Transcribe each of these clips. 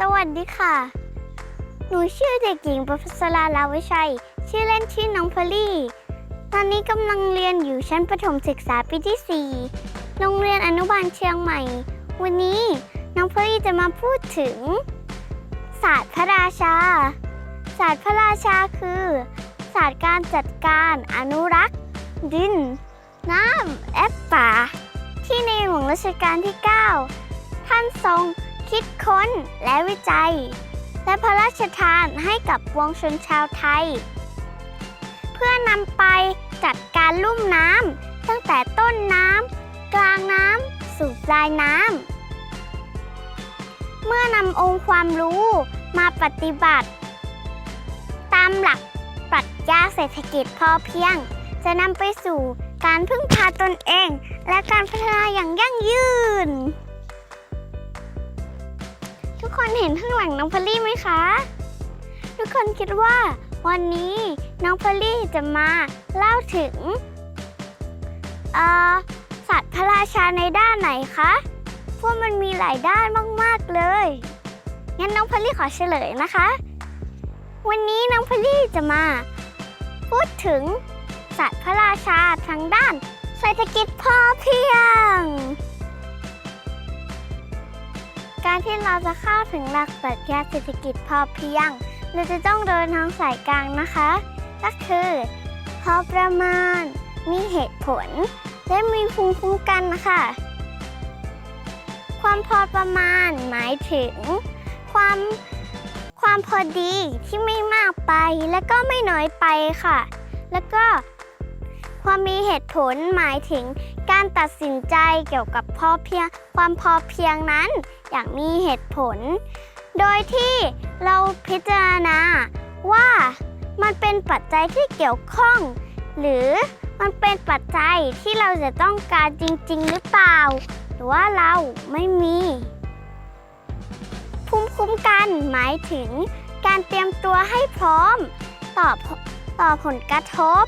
สวัสดีค่ะ หนูชื่อเด็กหญิงประภัสราลาวิชัย ชื่อเล่นชื่อน้องพลี่ ตอนนี้กำลังเรียนอยู่ชั้นประถมศึกษาปีที่ 4 โรงเรียนอนุบาลเชียงใหม่ วันนี้น้องพลลี่จะมาพูดถึง ศาสตร์พระราชา ศาสตร์พระราชาคือ ศาสตร์การจัดการอนุรักษ์ ดิน น้ำและป่าที่ในหลวงรัชกาลที่ 9 ท่านทรง คิดค้นและวิจัย และพระราชทานให้กับปวงชนชาวไทย เพื่อนำไปจัดการลุ่มน้ำตั้งแต่ต้นน้ำกลางน้ำสู่ปลายน้ำเมื่อนำองค์ความรู้มาปฏิบัติ ตามหลักปรัชญาเศรษฐกิจพอเพียง จะนำไปสู่การพึ่งพาตนเอง และการพัฒนาอย่างยั่งยืน ทุกคนเห็นข้างหลังน้องพอลลี่ไหมคะ ทุกคนคิดว่า วันนี้น้องพอลลี่จะมาเล่าถึงสัตว์พระราชาในด้านไหนคะเพราะมันมีหลายด้านมากๆเลย งั้นน้องพอลลี่ขอเฉลยนะคะ วันนี้น้องพอลลี่จะมา พูดถึงสัตว์พระราชาทางด้านเศรษฐกิจพอเพียง การที่เราจะเข้าถึงหลักปรัชญาเศรษฐกิจพอเพียง เราจะต้องเดินทางสายกลางนะคะ ก็คือ พอประมาณ มีเหตุผล และมีภูมิคุ้มกันนะคะความพอประมาณหมายถึง ความความพอดีที่ไม่มากไปและก็ไม่น้อยไปค่ะ แล้วก็ความมีเหตุผลหมายถึง การตัดสินใจเกี่ยวกับพอเพียง ความพอเพียงนั้น อย่างมีเหตุผล โดยที่เราพิจารณาว่ามันเป็นปัจจัยที่เกี่ยวข้อง หรือมันเป็นปัจจัยที่เราจะต้องการจริง ๆ หรือเปล่า หรือว่าเราไม่มีภูมิคุ้มกันหมายถึง การเตรียมตัวให้พร้อม ต่อต่อผลกระทบ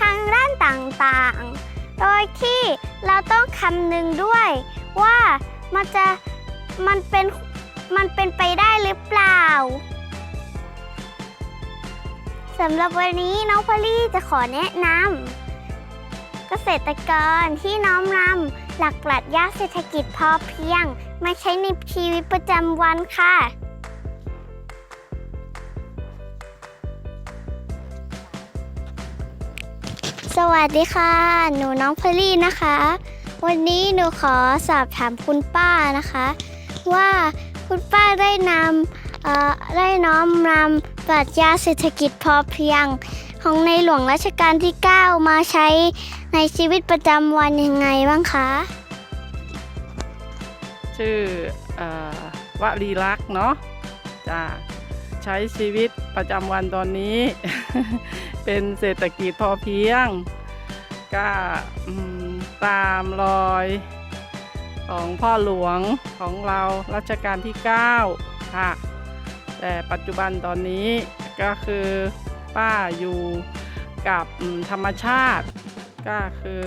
ทางด้านต่างๆ โดยที่เราต้องคำนึงด้วยว่ามันจะมันเป็นมันเป็นไปได้หรือเปล่าสำหรับวันนี้น้องพอลลี่จะขอแนะนำเกษตรกรที่น้อมนำหลักปรัชญาเศรษฐกิจพอเพียง มาใช้ในชีวิตประจำวันค่ะ สวัสดีค่ะ หนูน้องพลี่นะคะ วันนี้หนูขอสอบถามคุณป้านะคะ ว่าคุณป้าได้นำได้น้อมนำปรัชญาเศรษฐกิจพอเพียง ของในหลวงรัชกาลที่ 9 มาใช้ในชีวิตประจำวันยังไงบ้างคะ ชื่อออวลีลักษ์เนาะจะใช้ชีวิตประจำวันตอนนี้ เป็นเศรษฐกิจพอเพียง ก็ตามรอยของพ่อหลวงของเรารัชกาลที่ 9 ค่ะ แต่ปัจจุบันตอนนี้ก็คือป้าอยู่กับธรรมชาติก็คือ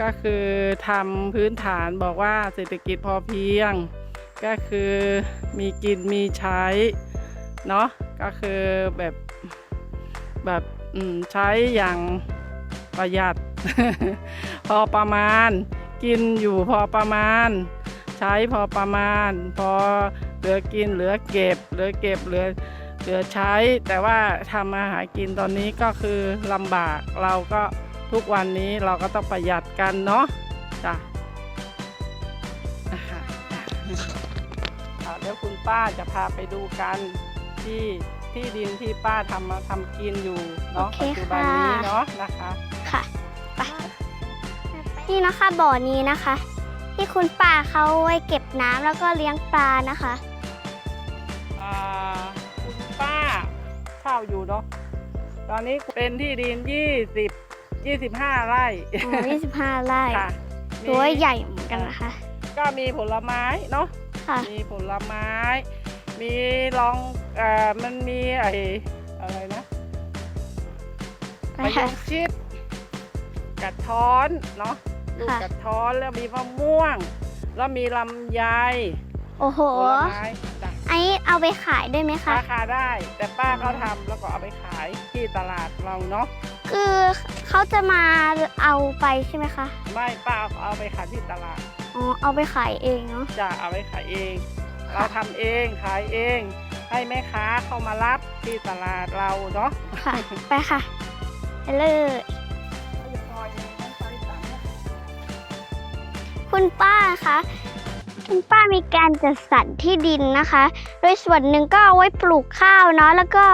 ก็คือทำพื้นฐานบอกว่าเศรษฐกิจพอเพียง ก็คือมีกินมีใช้เนาะก็คือแบบ แบบใช้อย่างประหยัด พอประมาณ กินอยู่พอประมาณ ใช้พอประมาณ พอเหลือกินเหลือเก็บ เหลือเก็บเหลือเหลือใช้ แต่ว่าทำมาหารกินตอนนี้ก็คือลำบากเราก็ทุกวันนี้เราก็ต้องประหยัดกันเนาะจ้ะเดี๋ยวคุณป้าจะพาไปดูกันที่ ที่ดินที่ป้าทำมาทำกินอยู่เนาะโอเคปัจจุบันนี้ค่ะ เนาะนะคะค่ะไปนี่นะคะบ่อนี้นะคะ ที่คุณป้าเขาไว้เก็บน้ำแล้วก็เลี้ยงปลานะคะ อ่าคุณป้าเช่าอยู่เนาะตอนนี้เป็นที่ดิน20 25ไร่อ๋อ25ไร่ค่ะถือว่าใหญ่เหมือนกันนะคะ ก็มีผลไม้เนาะ ค่ะ มีผลไม้ มีลองเอ่อมันมีไอ้อะไรนะมะยงชิดกระท้อนเนาะลูกค่ะกระท้อนแล้วมีมะม่วง แล้วมีลำไยโอ้โห ผลไม้จ้ะอันนี้เอาไปขายด้วยไหมคะ ราคาได้ แต่ป้าก็ทำแล้วก็เอาไปขายที่ตลาดเราเนาะคือเขาจะมาเอาไปใช่ไหมคะ ไม่ป้าเอาไปขายที่ตลาด อ๋อ เอาไปขายเองเนาะ จะเอาไปขายเอง เราทำเองขายเอง ให้แม่ค้าเข้ามารับที่ตลาดเราเนาะค่ะ ไปค่ะไปเลยคุณป้าคะคุณป้ามีการจัดสรรที่ดินนะคะ โดยส่วนหนึ่งก็เอาไว้ปลูกข้าวเนาะแล้วก็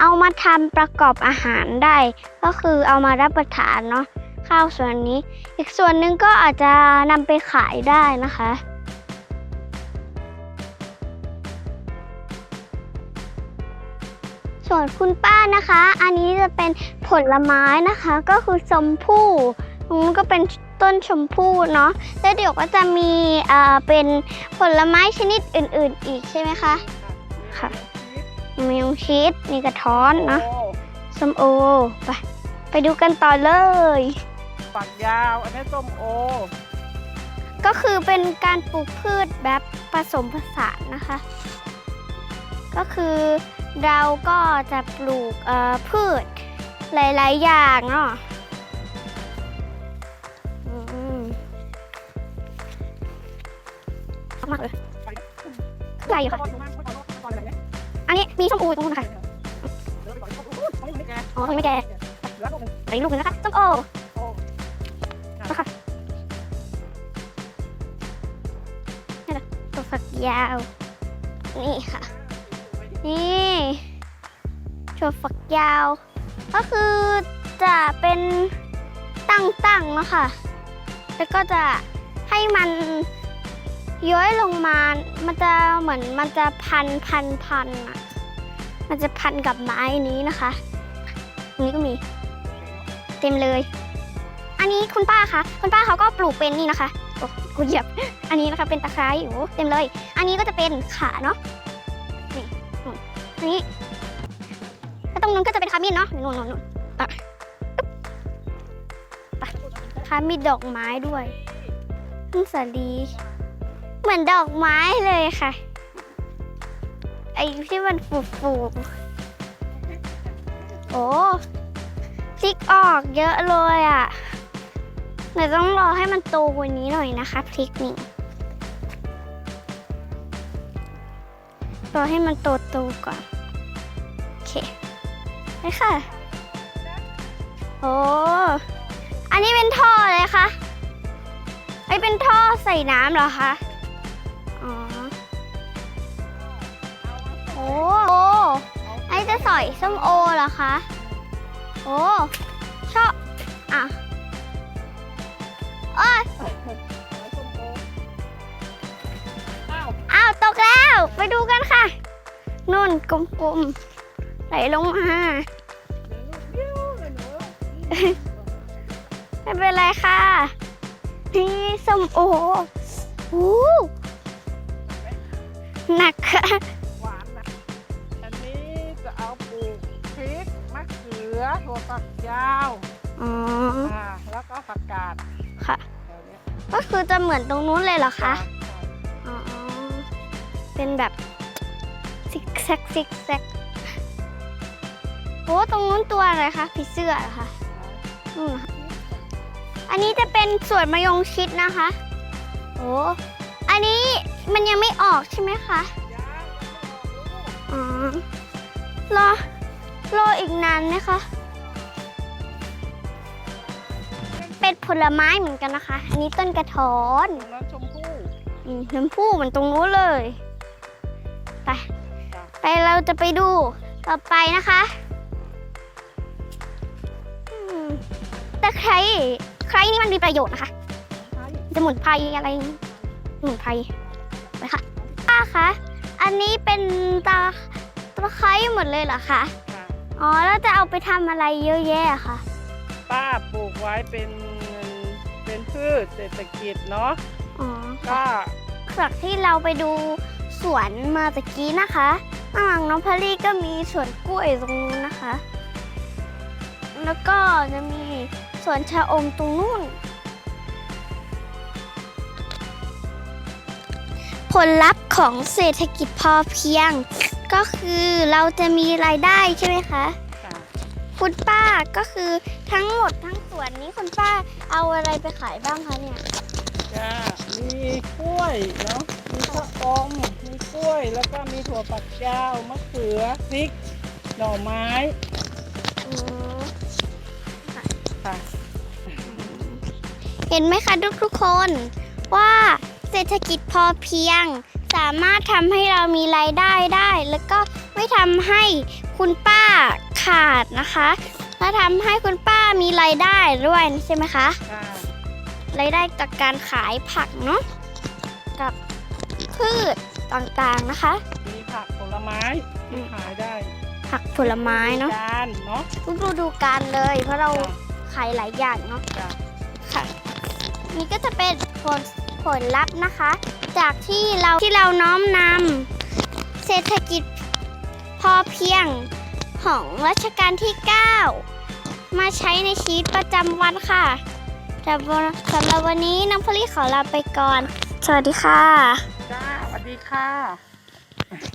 เอามาทำประกอบอาหารได้ ก็คือเอามารับประทานเนาะข้าวส่วนนี้ อีกส่วนหนึ่งก็อาจจะนำไปขายได้นะคะ ส่วนคุณป้านะคะ อันนี้จะเป็นผลไม้นะคะ ก็คือชมพู่ตรงนู้นก็เป็นต้นชมพู่เนาะแล้วเดี๋ยวก็จะมีเอ่อเป็นผลไม้ชนิดอื่น ๆ อีกใช่ไหมคะค่ะมียงชีสมีกระท้อนเนาะส้มโอไปไปดูกันต่อเลยฝักยาวอันนี้ส้มโอ ก็คือเป็นการปลูกพืชแบบผสมผสานนะคะ ก็คือ เราก็จะปลูกพืชหลาย ๆ อย่างเนาะอืมากเลยใหญ่ค่ะ อันนี้มีส้มอูตรงนู้นค่ะ อ๋อตรงนี้ไม่แก่ไปลูกหนึงนะคะส้มโอนะคะนี่แหละตัวฝักยาว นี่ค่ะ นี่ถั่วฝักยาว ก็คือจะเป็นตั้งๆเนาะค่ะแล้วก็จะให้มันย้อยลงมา มันจะเหมือนมันจะพันพันพันอะ มันจะพันกับไม้นี้นะคะ ตรงนี้ก็มี เต็มเลย อันนี้คุณป้าคะ คุณป้าเขาก็ปลูกเป็นนี่นะคะ โอ้กูเหยียบ อันนี้นะคะเป็นตะไคร้โอ้เต็มเลย อันนี้ก็จะเป็นขาเนาะ อันนี้แล้วตรงนู้นก็จะเป็นขมิ้นเนาะนู่นนู่นนู่นอะไปค่ะมีดอกไม้ด้วยต้นสาลีเหมือนดอกไม้เลยค่ะ ไอ้ที่มันฟูฟูโอ้พลิกออกเยอะเลยอะเดี๋ยวต้องรอให้มันโตกว่านี้หน่อยนะคะพริกนี่ รอให้มันโตโตก่อน โอเคไปค่ะ โอ้อันนี้เป็นท่อเลยคะไอเป็นท่อใส่น้ำเหรอคะ อ๋อ โอ้โอ้ไอจะสอยส้มโอเหรอคะ โอ้ชอบอะ ไปดูกันค่ะนุ่นกลมๆไหลลงมา ไม่เป็นไรค่ะ นี่ส้มโอหูหนักค่ะหวานนะอันนี้จะเอาปลูกพริกมะเขือถั่วฝักยาวอ๋ออ่าแล้วก็ผักกาดค่ะแถวเนี้ยก็คือจะเหมือนตรงนู้นเลยเหรอคะใช่อ๋อ เป็นแบบซิกแซกซิกแซกโอ้ตรงนู้นตัวอะไรคะผีเสื้อเหรอคะนู่นเหรอคะอันนี้จะเป็นส่วนมะยงชิดนะคะโอ้อันนี้มันยังไม่ออกใช่ไหมคะอ๋อรอรออีกนานไหมคะเป็นผลไม้เหมือนกันนะคะ อันนี้ต้นกระท้อนตรงนั้นชมพู่อืมน้ำพุเหมือนตรงนู้นเลย ไปจ้ะไปเราจะไปดูต่อไปนะคะอืมแต่ใครใครนี่มันมีประโยชน์นะคะสมุนไพรอะไรสมุนไพรไปค่ะป้าคะอันนี้เป็นตาตะไคร้หมดเลยเหรอคะค่ะอ๋อแล้วจะเอาไปทำอะไรเยอะแยะอะคะป้าปลูกไว้เป็นเป็นพืชเศรษฐกิจเนาะอ๋อก็จากที่เราไปดู สวนมาตะกี้นะคะข้างหลังน้องพอลลี่ก็มีสวนกล้วยตรงนู้นนะคะ แล้วก็จะมีสวนชะอมตรงนู้น ผลลัพธ์ของเศรษฐกิจพอเพียง ก็คือเราจะมีรายได้ใช่ไหมคะค่ะคุณป้าก็คือทั้งหมดทั้งสวนนี้คุณป้าเอาอะไรไปขายบ้างคะเนี่ย จ้ามีกล้วยเนาะ มีข้าวอมมี กล้วย แล้วก็มีถั่วฝักยาวมะเขือพริกหน่อไม้อืมค่ะ เห็นไหมคะทุกทุกๆคนว่าเศรษฐกิจพอเพียง สามารถทำให้เรามีรายได้ได้ แล้วก็ไม่ทำให้คุณป้าขาดนะคะและทำให้คุณป้ามีรายได้ด้วยใช่ไหมคะ ค่ะ รายได้จากการขายผักเนาะกับพืช ต่างๆนะคะ มีผักผลไม้ที่ขายได้ผักผลไม้เนาะจานเนาะทุกฤดูกาลเลย เพราะเราจ้ะขายหลายอย่างเนาะจ้ะค่ะนี่ก็จะเป็นผลผลลัพธ์นะคะ จากที่เราที่เราน้อมนำเศรษฐกิจพอเพียงของรัชกาลที่ 9 มาใช้ในชีวิตประจำวันค่ะแต่วันสำหรับวันนี้น้องพลีขอลาไปก่อน สวัสดีค่ะจ้าสวัส ดีค่ะ